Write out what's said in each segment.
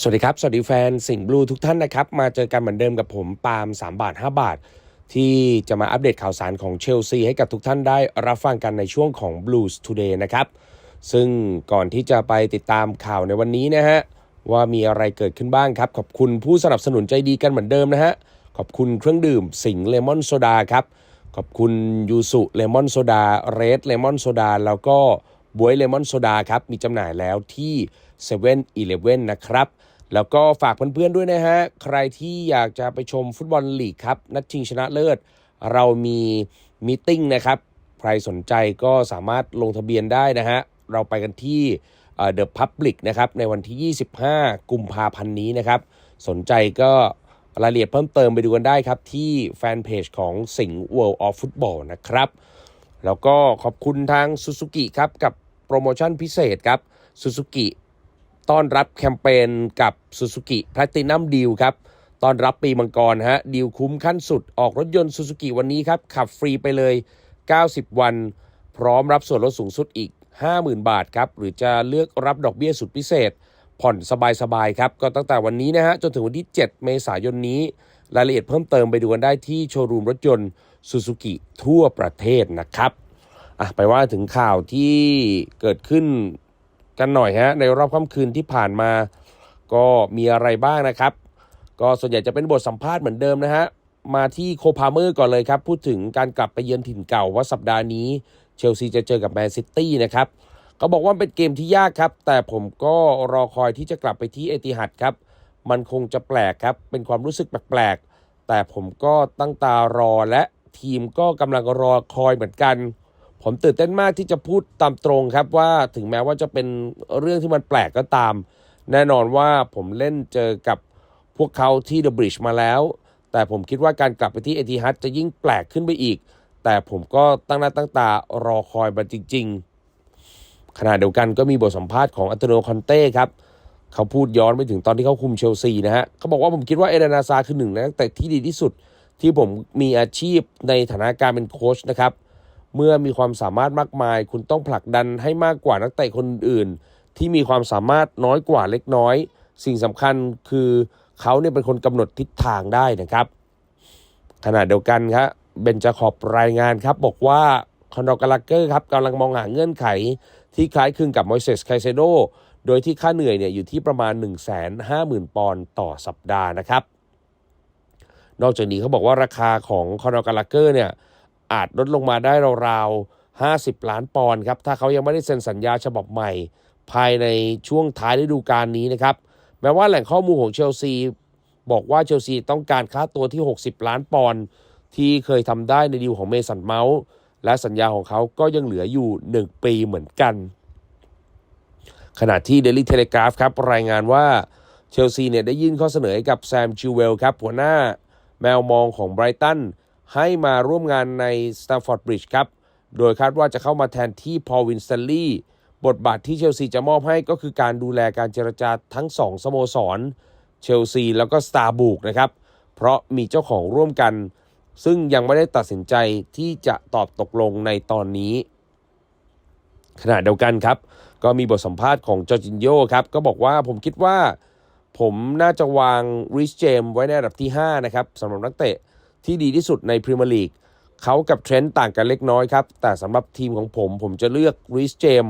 สวัสดีครับ สวัสดีแฟนสิงห์บลูทุกท่านนะครับ มาเจอกันเหมือนเดิมกับผมปาล์ม3 บาท 5 บาท ที่จะมาอัปเดตข่าวสารของเชลซีให้กับทุกท่านได้รับฟังกันในช่วงของ Blues Today นะครับ ซึ่งก่อนที่จะไปติดตามข่าวในวันนี้นะฮะ ว่ามีอะไรเกิดขึ้นบ้างครับ ขอบคุณผู้สนับสนุนใจดีกันเหมือนเดิมนะฮะ ขอบคุณเครื่องดื่มสิงห์เลมอนโซดาครับ ขอบคุณยูสุเลมอนโซดาเรดเลมอนโซดาแล้วก็บวยเลมอนโซดาครับมีจำหน่ายแล้วที่7 e เ e ่ e อนะครับ แล้วก็ฝากเพื่อนๆด้วยนะฮะ ใครที่อยากจะไปชมฟุตบอลลีกครับ นัดชิงชนะเลิศ เรามีมีติ้งนะครับ ใครสนใจก็สามารถลงทะเบียนได้นะฮะ เราไปกันที่เดอะพับลิกนะครับ ในวันที่ 25 กุมภาพันธ์นี้นะครับ สนใจก็รายละเอียดเพิ่มเติมไปดูกันได้ครับ ที่แฟนเพจของสิงห์ World of Football นะครับ แล้วก็ขอบคุณทางซูซูกิครับ กับโปรโมชั่นพิเศษครับซูซูกิ ต้อนรับแคมเปญกับ Suzuki Platinum Deal ครับต้อนรับปีมังกรฮะดีลคุ้มขั้นสุดออกรถยนต์ Suzuki วันนี้ครับ ขับฟรีไปเลย 90 วัน พร้อมรับส่วนลดสูงสุดอีก 50,000 บาทครับ หรือจะเลือกรับดอกเบี้ยสุดพิเศษ ผ่อนสบายๆครับ ก็ตั้งแต่วันนี้นะฮะจนถึงวันที่ 7 เมษายนนี้ รายละเอียดเพิ่มเติมไปดูกันได้ที่โชว์รูมรถยนต์ Suzuki ทั่วประเทศนะครับอะไปว่าถึงข่าวที่เกิดขึ้น กันหน่อยฮะในรอบค่ำคืนที่ผ่านมา ก็มีอะไรบ้างนะครับ ก็ส่วนใหญ่จะเป็นบทสัมภาษณ์เหมือนเดิมนะฮะมาที่โคพาเมอร์ก่อนเลยครับ พูดถึงการกลับไปเยือนถิ่นเก่าว่าสัปดาห์นี้เชลซีจะเจอกับแมนซิตี้นะครับเขาบอกว่าเป็นเกมที่ยากครับ แต่ผมก็รอคอยที่จะกลับไปที่เอติฮัดครับ มันคงจะแปลกครับ เป็นความรู้สึกแปลกๆแต่ผมก็ตั้งตารอและทีมก็กำลังรอคอยเหมือนกัน ผมตื่นเต้นมากที่จะพูดตามตรงครับว่าถึงแม้ว่าจะเป็นเรื่องที่มันแปลกก็ตาม แน่นอนว่าผมเล่นเจอกับพวกเขาที่เดอะบริดจ์มาแล้ว แต่ผมคิดว่าการกลับไปที่เอติฮัดจะยิ่งแปลกขึ้นไปอีก แต่ผมก็ตั้งหน้าตั้งตารอคอยมาจริง ๆ ขณะเดียวกันก็มีบทสัมภาษณ์ของอัตโนคอนเต้ครับเขาพูดย้อนไปถึงตอนที่เขาคุมเชลซีนะฮะเขาบอกว่าผมคิดว่าเอเดนาซาคือหนึ่งในนักเตะที่ดีที่สุด ที่ผมมีอาชีพในฐานะการเป็นโค้ชนะครับ เมื่อมีความสามารถมากมาย คุณต้องผลักดันให้มากกว่านักเตะคนอื่น ที่มีความสามารถน้อยกว่าเล็กน้อย สิ่งสำคัญคือเขาเนี่ยเป็นคนกำหนดทิศทางได้นะครับ ขณะเดียวกันครับเบนจาขอบรายงานครับ บอกว่าคอนดอกาลักเกอร์ครับกำลังมองหาเงื่อนไข ที่คล้ายคลึงกับมอยเซสไคเซโดโดยที่ค่าเหนื่อยเนี่ยอยู่ที่ประมาณ 150,000 ปอนด์ต่อสัปดาห์นะครับ นอกจากนี้เขาบอกว่าราคาของคอนดอกาลักเกอร์เนี่ย อาจลดลงมาได้ราวๆ 50 ล้านปอนด์ครับ ถ้าเขายังไม่ได้เซ็นสัญญาฉบับใหม่ ภายในช่วงท้ายฤดูกาลนี้นะครับ แม้ว่าแหล่งข้อมูลของเชลซี บอกว่าเชลซีต้องการค่าตัวที่ 60 ล้านปอนด์ที่เคยทำได้ในดีลของเมสันเมาส์และสัญญาของเขาก็ยังเหลืออยู่ 1 ปีเหมือนกัน ขณะที่ Daily Telegraph ครับรายงานว่าเชลซีเนี่ยได้ยื่นข้อเสนอให้กับแซมชิวเวลครับหัวหน้าแมวมองของไบรตัน ให้มาร่วมงานใน Stamford Bridge ครับ โดยคาดว่าจะเข้ามาแทนที่พอวินสเตลลี่บทบาทที่เชลซีจะมอบให้ก็คือการดูแลการเจรจาทั้ง 2 สโมสร เชลซีแล้วก็สตาร์บุกนะครับ เพราะมีเจ้าของร่วมกัน ซึ่งยังไม่ได้ตัดสินใจที่จะตอบตกลงในตอนนี้ ขณะเดียวกันครับ ก็มีบทสัมภาษณ์ของจอร์จินโยครับ ก็บอกว่าผมคิดว่า ผมน่าจะวางริชเจมไว้ในอันดับที่ 5 นะครับสำหรับนักเตะ ที่ดีที่สุดในพรีเมียร์ลีกเขากับเทรนต์ต่างกันเล็กน้อยครับ แต่สำหรับทีมของผม ผมจะเลือกริชเจม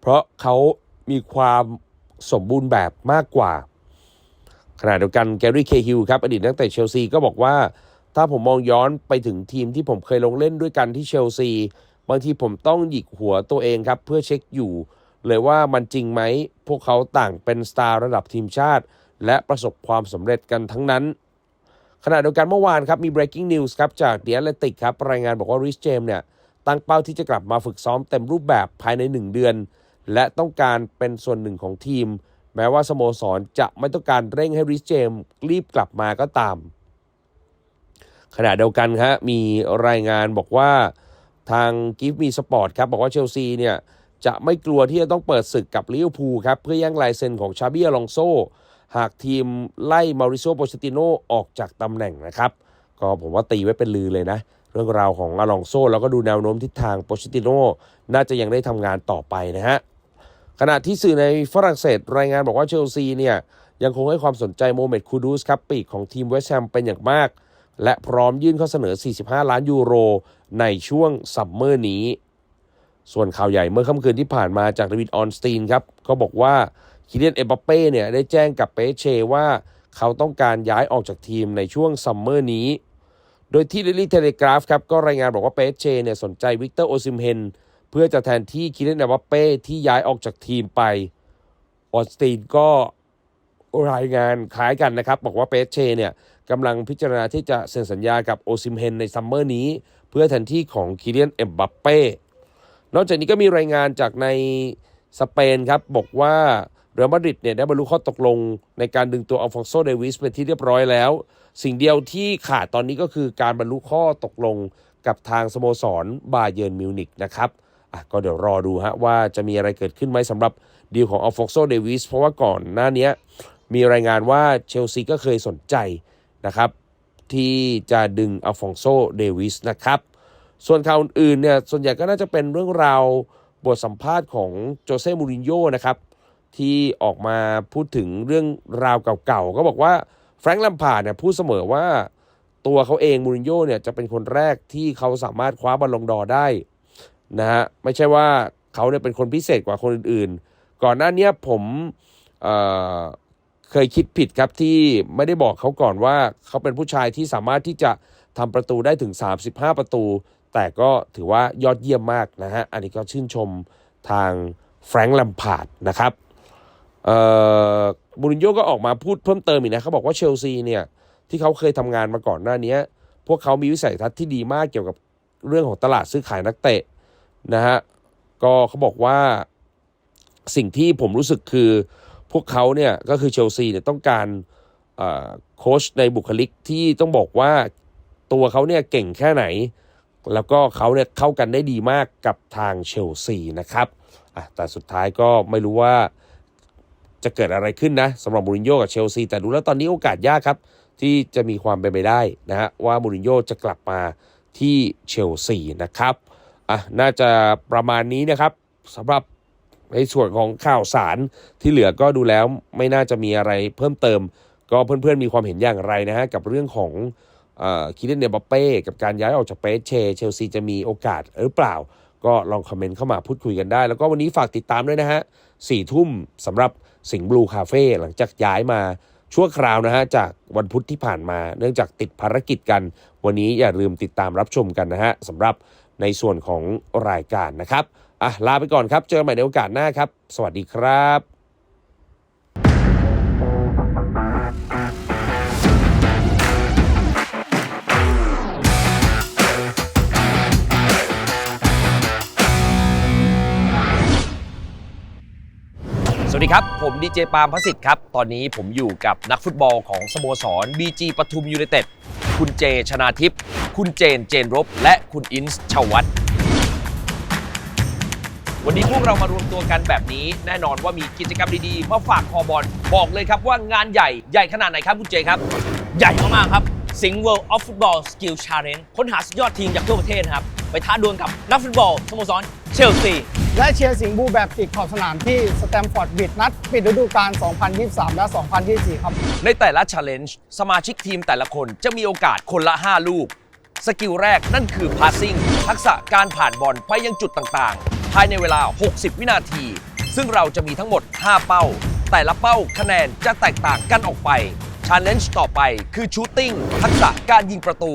เพราะเขามีความสมบูรณ์แบบมากกว่า ขณะเดียวกันแกรี่เคฮิลครับ อดีตนักเตะเชลซีก็บอกว่า ถ้าผมมองย้อนไปถึงทีมที่ผมเคยลงเล่นด้วยกันที่เชลซีบางทีผมต้องหยิกหัวตัวเองครับ เพื่อเช็คอยู่เลยว่ามันจริงไหม พวกเขาต่างเป็นสตาร์ระดับทีมชาติ และประสบความสำเร็จกันทั้งนั้น ขณะเดียวกันเมื่อวานครับมี breaking news ครับจาก The Athletic ครับรายงานบอกว่าริชเจมเนี่ยตั้งเป้าที่จะกลับมาฝึกซ้อมเต็มรูปแบบภายใน 1 เดือน และต้องการเป็นส่วนหนึ่งของทีม แม้ว่าสโมสรจะไม่ต้องการเร่งให้ริชเจมรีบกลับมาก็ตาม ขณะเดียวกันครับมีรายงานบอกว่าทาง Give Me Sport ครับบอกว่าเชลซีเนี่ยจะไม่กลัวที่จะต้องเปิดศึกกับลิเวอร์พูลครับเพื่อแย่งลายเซ็นของชาบิอลองโซ หากทีมไล่มาริโซโปเชติโนออกจากตำแหน่งนะครับ ก็ผมว่าตีไว้เป็นลือเลยนะ เรื่องราวของอลองโซแล้วก็ดูแนวโน้มทิศทางโปเชติโนน่าจะยังได้ทำงานต่อไปนะฮะขณะที่สื่อในฝรั่งเศสรายงานบอกว่าเชลซีเนี่ยยังคงให้ความสนใจโมเมดคูดูสครับปีกของทีมเวสต์แฮมเป็นอย่างมาก และพร้อมยื่นข้อเสนอ 45 ล้านยูโร ในช่วงซัมเมอร์นี้ ส่วนข่าวใหญ่เมื่อค่ำคืนที่ผ่านมาจากเดวิดออนสตีนครับ ก็บอกว่า คิเลียนเอ็มบัปเป้เนี่ยได้แจ้งกับเปเชว่าเขาต้องการย้ายออกจากทีมในช่วงซัมเมอร์นี้ โดยที่เดลี่เทเลกราฟครับก็รายงานบอกว่าเปเชเนี่ยสนใจวิกเตอร์โอซิมเฮนเพื่อจะแทนที่คิเลียนเอ็มบัปเป้ที่ย้ายออกจากทีมไปออสตีนก็รายงานคล้ายกันนะครับ บอกว่าเปเชเนี่ยกำลังพิจารณาที่จะเซ็นสัญญากับโอซิมเฮนในซัมเมอร์นี้ เพื่อแทนที่ของคิเลียนเอ็มบัปเป้นอกจากนี้ก็มีรายงานจากในสเปนครับ บอกว่า เรอัลมาดริดเนี่ยได้บรรลุข้อตกลงในการดึงตัวอัลฟองโซเดวิสเป็นที่เรียบร้อยแล้ว สิ่งเดียวที่ขาดตอนนี้ก็คือการบรรลุข้อตกลงกับทางสโมสรบาเยิร์นมิวนิกนะครับอะก็เดี๋ยวรอดูฮะว่าจะมีอะไรเกิดขึ้นไหมสำหรับดีลของอัลฟองโซเดวิสเพราะว่าก่อนหน้านี้มีรายงานว่าเชลซีก็เคยสนใจนะครับที่จะดึงอัลฟองโซเดวิสนะครับ ส่วนข่าวอื่นเนี่ยส่วนใหญ่ก็น่าจะเป็นเรื่องราวบทสัมภาษณ์ของโจเซ่มูรินโญ่นะครับ ที่ออกมาพูดถึงเรื่องราวเก่าๆ ก็บอกว่าแฟรงค์ลัมพาร์ดเนี่ยพูดเสมอว่าตัวเขาเองมูรินโญ่เนี่ยจะเป็นคนแรกที่เขาสามารถคว้าบอลลงดอร์ได้นะฮะไม่ใช่ว่าเขาเนี่ยเป็นคนพิเศษกว่าคนอื่นๆ ก่อนหน้านี้ผมเเคยคิดผิดครับที่ไม่ได้บอกเขาก่อนว่าเขาเป็นผู้ชายที่สามารถที่จะทำประตูได้ถึง 35 ประตู แต่ก็ถือว่ายอดเยี่ยมมากนะฮะอันนี้ก็ชื่นชมทางแฟรงค์ลัมพาร์ดนะครับ เอ่อมูรินโญ่ก็ออกมาพูดเพิ่มเติมอีกนะเขาบอกว่าเชลซีเนี่ยที่เขาเคยทำงานมาก่อนหน้านี้พวกเขามีวิสัยทัศน์ที่ดีมากเกี่ยวกับเรื่องของตลาดซื้อขายนักเตะนะฮะก็เขาบอกว่าสิ่งที่ผมรู้สึกคือพวกเขาเนี่ยก็คือเชลซีเนี่ยต้องการโค้ชในบุคลิกที่ต้องบอกว่าตัวเขาเนี่ยเก่งแค่ไหน แล้วก็เขาเนี่ยเข้ากันได้ดีมากกับทางเชลซีนะครับแต่สุดท้ายก็ไม่รู้ว่า จะเกิดอะไรขึ้นนะสำหรับมูรินโญ่กับเชลซีแต่ดูแล้วตอนนี้โอกาสยากครับ ที่จะมีความเป็นไปได้นะฮะว่ามูรินโญ่จะกลับมาที่เชลซีนะครับอะน่าจะประมาณนี้นะครับสำหรับในส่วนของข่าวสารที่เหลือก็ดูแล้วไม่น่าจะมีอะไรเพิ่มเติม ก็เพื่อนๆมีความเห็นอย่างไรนะฮะกับเรื่องของคิดเล่นเนบัปเป้กับการย้ายออกจากเปเชเชลซีจะมีโอกาสหรือเปล่า ก็ลองคอมเมนต์เข้ามาพูดคุยกันได้ แล้วก็วันนี้ฝากติดตามด้วยนะฮะสี่ทุ่มสำหรับสิงห์บลูคาเฟ่หลังจากย้ายมาชั่วคราวนะฮะจากวันพุธที่ผ่านมา เนื่องจากติดภารกิจกัน วันนี้อย่าลืมติดตามรับชมกันนะฮะสำหรับในส่วนของรายการนะครับอะลาไปก่อนครับ เจอกันใหม่ในโอกาสหน้าครับ สวัสดีครับ วัสดีครับ ผมดีเจปาล์มพระสิทธิ์ครับ ตอนนี้ผมอยู่กับนักฟุตบอลของสโมสร BG ปทุมยูไนเต็ด คุณเจชนาทิพย์ คุณเจนเจนรบ และคุณอินส์ชวัตวันนี้พวกเรามารวมตัวกันแบบนี้ แน่นอนว่ามีกิจกรรมดีๆ มาฝากคอบอล บอกเลยครับว่างานใหญ่ใหญ่ขนาดไหนครับคุณเจครับ ใหญ่มากๆครับสิงห์ World of Football Skill Challenge ค้นหาสุดยอดทีมจากทั่วประเทศครับ ไปท้าดวลกับนักฟุตบอลสโมสรเชลซี และเชียร์สิงห์บูแบบติดขอบสนามที่สแตมฟอร์ดบิดนัดปิดฤดูกาล 2023 และ 2024 ครับ ในแต่ละ Challenge สมาชิกทีมแต่ละคนจะมีโอกาสคนละ 5 ลูก สกิลแรกนั่นคือ passing ทักษะการผ่านบอลไปยังจุดต่างๆ ภายในเวลา 60 วินาที ซึ่งเราจะมีทั้งหมด 5 เป้า แต่ละเป้าคะแนนจะแตกต่างกันออกไป Challenge ต่อไปคือ shooting ทักษะการยิงประตู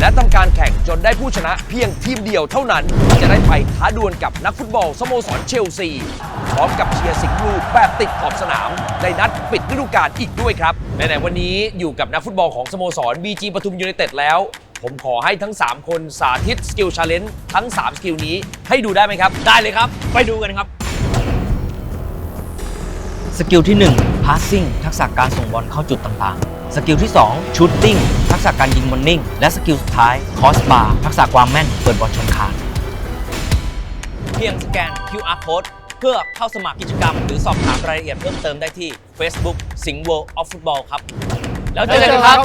และทำการแข่งจนได้ผู้ชนะเพียงทีมเดียวเท่านั้น จะได้ไปท้าดวลกับนักฟุตบอลสโมสรเชลซี พร้อมกับเชียร์สิงห์บลูแบบติดขอบสนาม ในนัดปิดฤดูกาลอีกด้วยครับในในวันนี้อยู่กับนักฟุตบอลของสโมสร BG ปทุมยูไนเต็ดแล้ว ผมขอให้ทั้ง 3 คนสาธิตสกิลชาเลนจ์ทั้ง 3 สกิลนี้ให้ดูได้ไหมครับ ได้เลยครับ ไปดูกันครับ สกิลที่ 1 passing ทักษะการส่งบอลเข้าจุดต่าง สกิลที่ 2 ชูตติ้ง ทักษะการยิงบอลนิ่ง และสกิลสุดท้าย คอสบาร์ ทักษะความแม่น เปิดบอลชนคาน เพียงสแกน QR code เพื่อเข้าสมัครกิจกรรม หรือสอบถามรายละเอียดเพิ่มเติมได้ที่ Facebook Sing World of Football ครับ แล้วเจอกันครับ